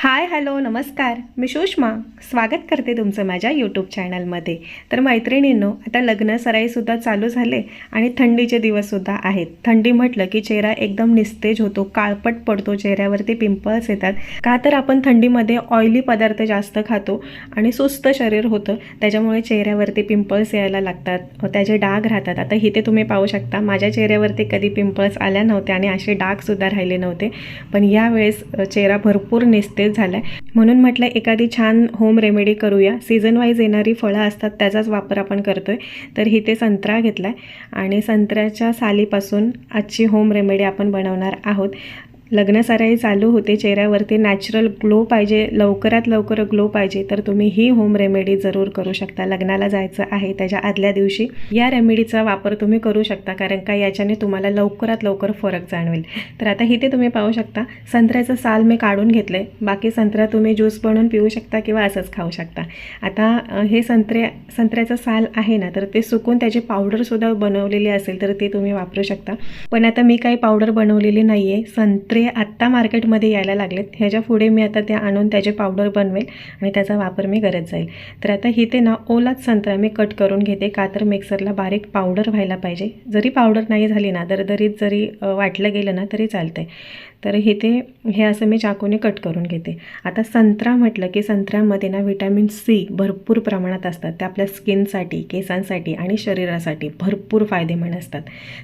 Hi hello नमस्कार. मी सुषमा. स्वागत करते तुमचं माझ्या यूट्यूब चॅनलमध्ये. तर मैत्रिणींनो आता लग्न सराईसुद्धा चालू झाले आणि थंडीचे दिवससुद्धा आहेत. थंडी म्हटलं की चेहरा एकदम निस्तेज होतो काळपट पडतो चेहऱ्यावरती पिंपल्स येतात. का तर आपण थंडीमध्ये ऑइली पदार्थ जास्त खातो आणि सुस्त शरीर होतं. त्याच्यामुळे चेहऱ्यावरती पिंपल्स यायला लागतात. त्याचे डाग राहतात. आता इथे तुम्ही पाहू शकता माझ्या चेहऱ्यावरती कधी पिंपल्स आल्या नव्हत्या आणि असे डागसुद्धा राहिले नव्हते. पण यावेळेस चेहरा भरपूर निस्तेज झाला आहे म्हणून म्हटलं एखादी छान होम रेमेडी करूया. सीझन वाईज येणारी फळं असतात त्याचाच वापर आपण करतो आहे तर इथे संत्रा घेतला आहे आणि संत्र्याच्या सालीपासून आजची होम रेमेडी आपण बनवणार आहोत. लग्न चालू होते. चेहऱ्यावरती नॅचरल ग्लो पाहिजे. लवकरात लवकर ग्लो पाहिजे. तर तुम्ही ही होम रेमेडी जरूर करू शकता. लग्नाला जायचं आहे त्याच्या आदल्या दिवशी. या रेमेडीचा वापर तुम्ही करू शकता. कारण का याच्याने तुम्हाला लवकरात लवकर फरक जाणवेल. तर आता इथे तुम्ही पाहू शकता. संत्र्याचं साल मी काढून घेतलं आहे बाकी संत्रा तुम्ही ज्यूस बनवून पिऊ शकता किंवा असंच खाऊ शकता. आता हे संत्रे संत्र्याचं साल आहे ना तर ते सुकून त्याची पावडरसुद्धा बनवलेली असेल तर ते तुम्ही वापरू शकता. पण आता मी काही पावडर बनवलेली नाही आहे संत्रे आत्ता मार्केटमध्ये यायला लागलेत. ह्याच्या पुढे मी आता ते आणून त्याचे पावडर बनवेल आणि त्याचा वापर मी करत जाईल. तर आता इथे ना ओलाच संत्रा मी कट करून घेते. का तर मिक्सरला बारीक पावडर व्हायला पाहिजे. जरी पावडर नाही झाली ना दरदरीत जरी वाटलं गेलं ना तरी चालतंय. तर इथे हे असं मी चाकूने कट करून घेते. आता संत्रा म्हटलं की संत्र्यामध्ये ना व्हिटॅमिन सी भरपूर प्रमाणात असतात. ते आपल्या स्किनसाठी केसांसाठी आणि शरीरासाठी भरपूर फायदेमंद असतात.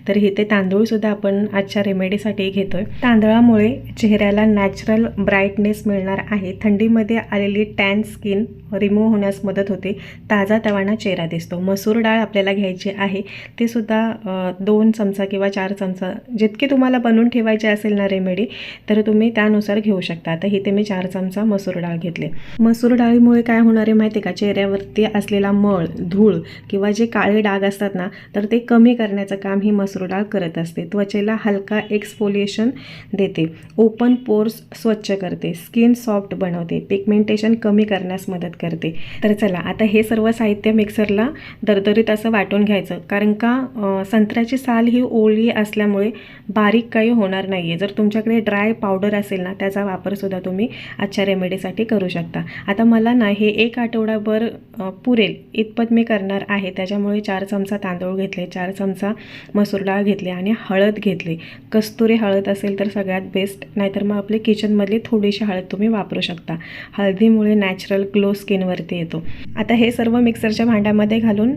तर इथे तांदूळसुद्धा आपण आजच्या रेमेडीसाठी घेतो आहे तांदळामुळे चेहऱ्याला नॅचरल ब्राईटनेस मिळणार आहे. थंडीमध्ये आलेली टॅन स्किन रिमूव्ह होण्यास मदत होते. ताजा तवाना चेहरा दिसतो. मसूर डाळ आपल्याला घ्यायची आहे. ते सुद्धा दोन चमचा किंवा चार चमचा जितके तुम्हाला बनवून ठेवायचे असेल ना रेमेडी तर तुम्ही त्यानुसार घेऊ शकता. आता इथे मी चार चमचा मसूर डाळ घेतले. मसूर डाळीमुळे काय होणार आहे माहिती आहे का? चेहऱ्यावरती असलेला मळ धूळ किंवा जे काळे डाग असतात ना तर ते कमी करण्याचं काम ही मसूर डाळ करत असते. त्वचेला हलका एक्सफोलिएशन देते. ओपन पोर्स स्वच्छ करते. स्किन सॉफ्ट बनवते. पिगमेंटेशन कमी करण्यास मदत करते. करते. तर चला आता हे सर्व साहित्य मिक्सरला दरदरीत असं वाटून घ्यायचं. कारण का संत्र्याची साल ही ओळी असल्यामुळे बारीक काही होणार नाही आहे जर तुमच्याकडे ड्राय पावडर असेल ना त्याचा वापरसुद्धा तुम्ही आजच्या रेमेडीसाठी करू शकता. आता मला ना हे एक आठवडाभर पुरेल. इतपत मी करणार आहे. त्याच्यामुळे चार चमचा तांदूळ घेतले चार चमचा मसूर डाळ घेतली आणि हळद घेतली. कस्तुरी हळद असेल तर सगळ्यात बेस्ट नाहीतर मग आपले किचनमधली थोडीशी हळद तुम्ही वापरू शकता. हळदीमुळे नॅचरल ग्लोस स्किनवरती येतो. आता हे सर्व मिक्सरच्या भांड्यामध्ये घालून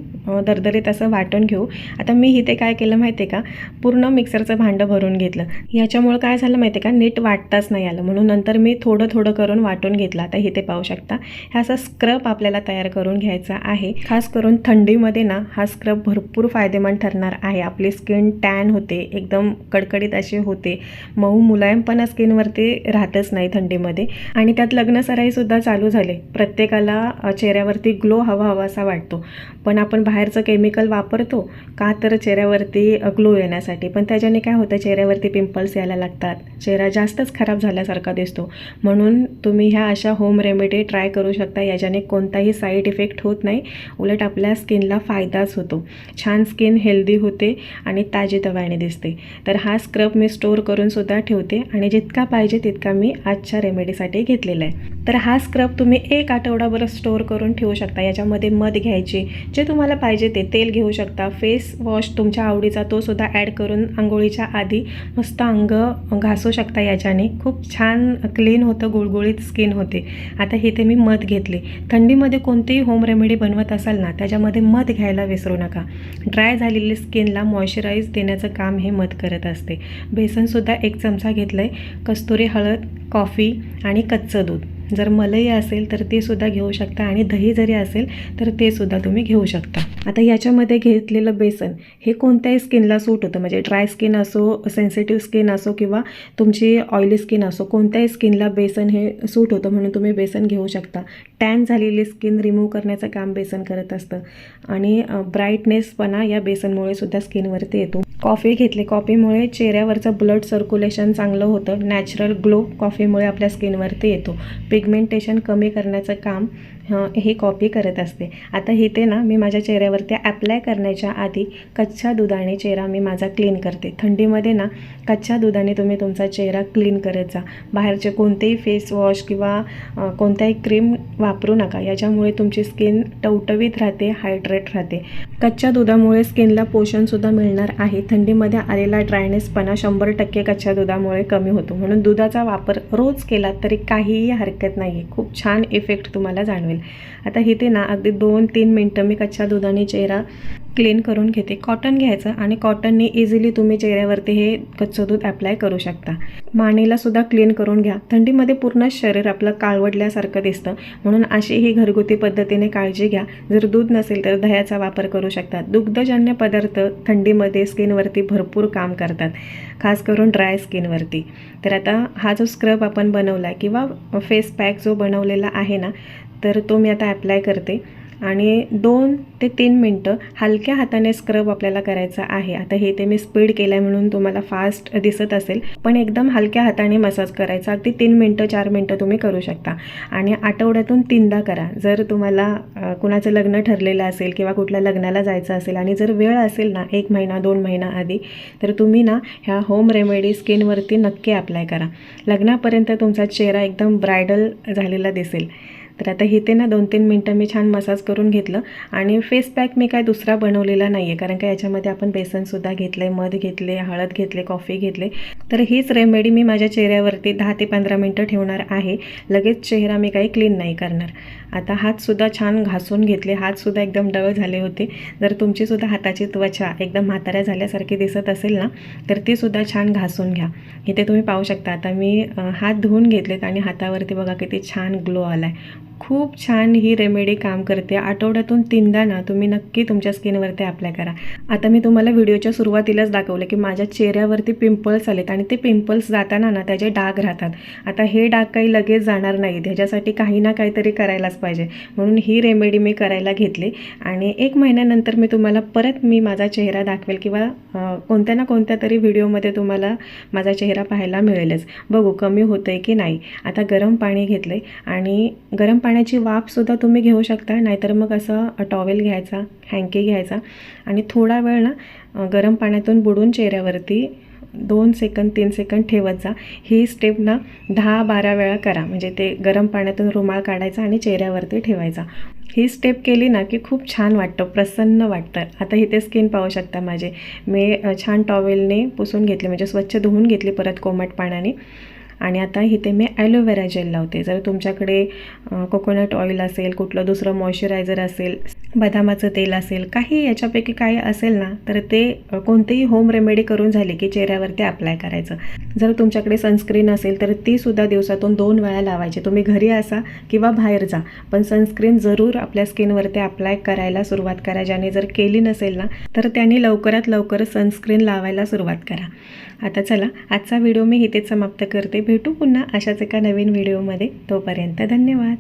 दरदरीत असं वाटून घेऊ. आता मी इथे काय केलं माहिती आहे का? पूर्ण मिक्सरचं भांडं भरून घेतलं. याच्यामुळं काय झालं माहिती आहे का? नीट वाटताच नाही आलं. म्हणून नंतर मी थोडं थोडं करून वाटून घेतलं. आता इथे पाहू शकता. हा असा स्क्रब आपल्याला तयार करून घ्यायचा आहे. खास करून थंडीमध्ये ना हा स्क्रब भरपूर फायदेमंद ठरणार आहे. आपली स्किन टॅन होते एकदम कडकडीत अशी होते. मऊ मुलायमपणा स्किनवरती राहतच नाही थंडीमध्ये. आणि त्यात लग्नसराईसुद्धा चालू झाले. प्रत्येक प्रत्येकाला चेहऱ्यावरती ग्लो हवा हवा असा वाटतो. पण आपण बाहेरचं केमिकल वापरतो का तर चेहऱ्यावरती ग्लो येण्यासाठी. पण त्याच्याने काय होतं चेहऱ्यावरती पिंपल्स यायला लागतात. चेहरा जास्तच खराब झाल्यासारखा दिसतो. म्हणून तुम्ही ह्या अशा होम रेमेडी ट्राय करू शकता. याच्याने कोणताही साईड इफेक्ट होत नाही. उलट आपल्या स्किनला फायदाच होतो. छान स्किन हेल्दी होते आणि ताजेतवाने दिसते. तर हा स्क्रब मी स्टोअर करूनसुद्धा ठेवते आणि जितका पाहिजे तितका मी आजच्या रेमेडीसाठी घेतलेला आहे. तर हा स्क्रब तुम्ही एक आठवडा आठवडाभर स्टोअर करून ठेवू शकता. याच्यामध्ये मध घ्यायची. जे तुम्हाला पाहिजे ते तेल घेऊ शकता. फेस वॉश तुमच्या आवडीचा तो सुद्धा ॲड करून आंघोळीच्या आधी मस्त अंग घासू शकता याच्याने. खूप छान क्लीन होतं गुळगुळीत स्किन होते. आता हे ते मी मध घेतले. थंडीमध्ये कोणतीही होम रेमेडी बनवत असाल ना त्याच्यामध्ये मध घ्यायला विसरू नका. ड्राय झालेली स्किनला मॉइश्चराईज देण्याचं काम हे मध करत असते. बेसनसुद्धा एक चमचा घेतलं आहे कस्तुरी हळद कॉफी आणि कच्चं दूध. जर मलई असेल तर ते सुद्धा घेऊ शकता आणि दही जरी असेल तर ते सुद्धा तुम्ही घेऊ शकता. आता याच्यामध्ये घेतलेलं बेसन हे कोणत्याही स्किनला सूट होतं. म्हणजे ड्राय स्किन असो सेन्सिटिव्ह स्किन असो किंवा तुमची ऑइली स्किन असो कोणत्याही स्किनला बेसन हे सूट होतं म्हणून तुम्ही बेसन घेऊ शकता. टॅन झालेली स्किन रिमूव्ह करण्याचं काम बेसन करत असतं. आणि ब्राईटनेसपणा या बेसनमुळे सुद्धा स्किनवरती येतो. कॉफी घेतली. कॉफीमुळे चेहऱ्यावरचं ब्लड सर्क्युलेशन चांगलं होतं. नॅचरल ग्लो कॉफीमुळे आपल्या स्किनवरती येतो. पिगमेंटेशन कमी करण्याचं काम हं, हे कॉपी करत असते. आता इथे ना मी माझ्या चेहऱ्यावरती ॲप्लाय करण्याच्या आधी कच्च्या दुधाने चेहरा मी माझा क्लीन करते. थंडीमध्ये ना कच्च्या दुधाने तुम्ही तुमचा चेहरा क्लीन करत जा. बाहेरचे कोणतेही फेस वॉश किंवा कोणत्याही क्रीम वापरू नका. याच्यामुळे तुमची स्किन टवटवीत राहते हायड्रेट राहते. कच्च्या दुधामुळे स्किनला पोषणसुद्धा मिळणार आहे. थंडीमध्ये आलेला ड्रायनेसपणा शंभर टक्के कच्च्या दुधामुळे कमी होतो. म्हणून दुधाचा वापर रोज केला तरी काहीही हरकत नाही आहे खूप छान इफेक्ट तुम्हाला जाणवेल. आता इथे ना अगदी दोन तीन मिनटं मी कच्च्या दुधाने चेहरा क्लीन करून घेते. कॉटन घ्यायचं आणि कॉटनने इझिली तुम्ही चेहऱ्यावरती हे कच्चं दूध अप्लाय करू शकता. मानेला सुद्धा क्लीन करून घ्या. थंडीमध्ये पूर्ण शरीर आपलं काळवडल्यासारखं दिसतं. म्हणून अशी ही घरगुती पद्धतीने काळजी घ्या. जर दूध नसेल तर दह्याचा वापर करू शकता. दुग्धजन्य पदार्थ थंडीमध्ये स्किनवरती भरपूर काम करतात खास करून ड्राय स्किनवरती तर आता हा जो स्क्रब आपण बनवला किंवा फेस पॅक जो बनवलेला आहे ना तर तो मी आता ॲप्लाय करते. आणि दोन ते तीन मिनटं हलक्या हाताने स्क्रब आपल्याला करायचा आहे. आता हे ते मी स्पीड केलं आहे म्हणून तुम्हाला फास्ट दिसत असेल. पण एकदम हलक्या हाताने मसाज करायचा. अगदी तीन मिनटं चार मिनटं तुम्ही करू शकता. आणि आठवड्यातून तीनदा करा. जर तुम्हाला कुणाचं लग्न ठरलेलं असेल किंवा कुठल्या लग्नाला जायचं असेल आणि जर वेळ असेल ना एक महिना दोन महिना आधी तर तुम्ही ना ह्या होम रेमेडी स्किनवरती नक्की अप्लाय करा. लग्नापर्यंत तुमचा चेहरा एकदम ब्रायडल झालेला दिसेल. तर आता इथे ना दोन तीन मिनटं मी छान मसाज करून घेतलं. आणि फेस पॅक मी काय दुसरा बनवलेला नाही आहे कारण का याच्यामध्ये आपण बेसनसुद्धा घेतलं आहे मध घेतले हळद घेतले कॉफी घेतले. तर हीच रेमेडी मी माझ्या चेहऱ्यावरती दहा ते पंधरा मिनटं ठेवणार आहे. लगेच चेहरा मी काही क्लीन नाही करणार. आता हातसुद्धा छान घासून घेतले. हातसुद्धा एकदम डळ झाले होते. जर तुमचीसुद्धा हाताची त्वचा एकदम म्हाताऱ्या झाल्यासारखी दिसत असेल ना तर तीसुद्धा छान घासून घ्या. इथे तुम्ही पाहू शकता आता मी हात धुवून घेतलेत आणि हातावरती बघा किती छान ग्लो आला आहे खूप छान ही रेमेडी काम करते. आठवड्यातून तीनदा ना तुम्ही नक्की तुमच्या स्किनवरती अप्लाय करा. आता मी तुम्हाला व्हिडिओच्या सुरुवातीलाच दाखवलं की माझ्या चेहऱ्यावरती पिंपल्स आलेत आणि ते पिंपल्स जाताना ना त्याचे डाग राहतात. आता हे डाग काही लगेच जाणार नाहीत. ह्याच्यासाठी काही ना काहीतरी करायलाच पाहिजे. म्हणून ही रेमेडी मी करायला घेतली आणि एक महिन्यानंतर मी तुम्हाला परत मी माझा चेहरा दाखवेल किंवा कोणत्या ना कोणत्या तरी व्हिडिओमध्ये तुम्हाला माझा चेहरा पाहायला मिळेलच. बघू कमी होतं आहे की नाही. आता गरम पाणी घेतलं आहे आणि गरम पाण्याची वाफसुद्धा तुम्ही घेऊ शकता नाहीतर मग असं टॉवेल घ्यायचा हँकी घ्यायचा आणि थोडा वेळ ना गरम पाण्यातून बुडून चेहऱ्यावरती दोन सेकंद तीन सेकंद ठेवत जा. ही स्टेप ना दहा बारा वेळा करा. म्हणजे ते गरम पाण्यातून रुमाल काढायचा आणि चेहऱ्यावरती ठेवायचा. ही स्टेप केली ना की खूप छान वाटतं प्रसन्न वाटतं. आता इथे स्किन पाहू शकता माझे. मी छान टॉवेलने पुसून घेतले म्हणजे स्वच्छ धुवून घेतली परत कोमट पाण्याने. आणि आता इथे मी ॲलोवेरा जेल लावते. जर तुमच्याकडे कोकोनट ऑइल असेल कुठलं दुसरं मॉइश्चरायझर असेल बदामाचं तेल असेल काही याच्यापैकी काही असेल ना तर ते कोणतेही होम रेमेडी करून झाले की चेहऱ्यावरती अप्लाय करायचं. जर तुमच्याकडे सनस्क्रीन असेल तर ती सुद्धा दिवसातून दोन वेळा लावायची. तुम्ही घरी असा किंवा बाहेर जा. पण सनस्क्रीन जरूर आपल्या स्किनवरती अप्लाय करायला सुरुवात करा. ज्याने जर केली नसेल ना तर त्यांनी लवकरात लवकर सनस्क्रीन लावायला सुरुवात करा. आता चला आजचा व्हिडिओ मी इथेच समाप्त करते. भेटू पुन्हा अशाच एका नवीन व्हिडिओमध्ये तोपर्यंत धन्यवाद.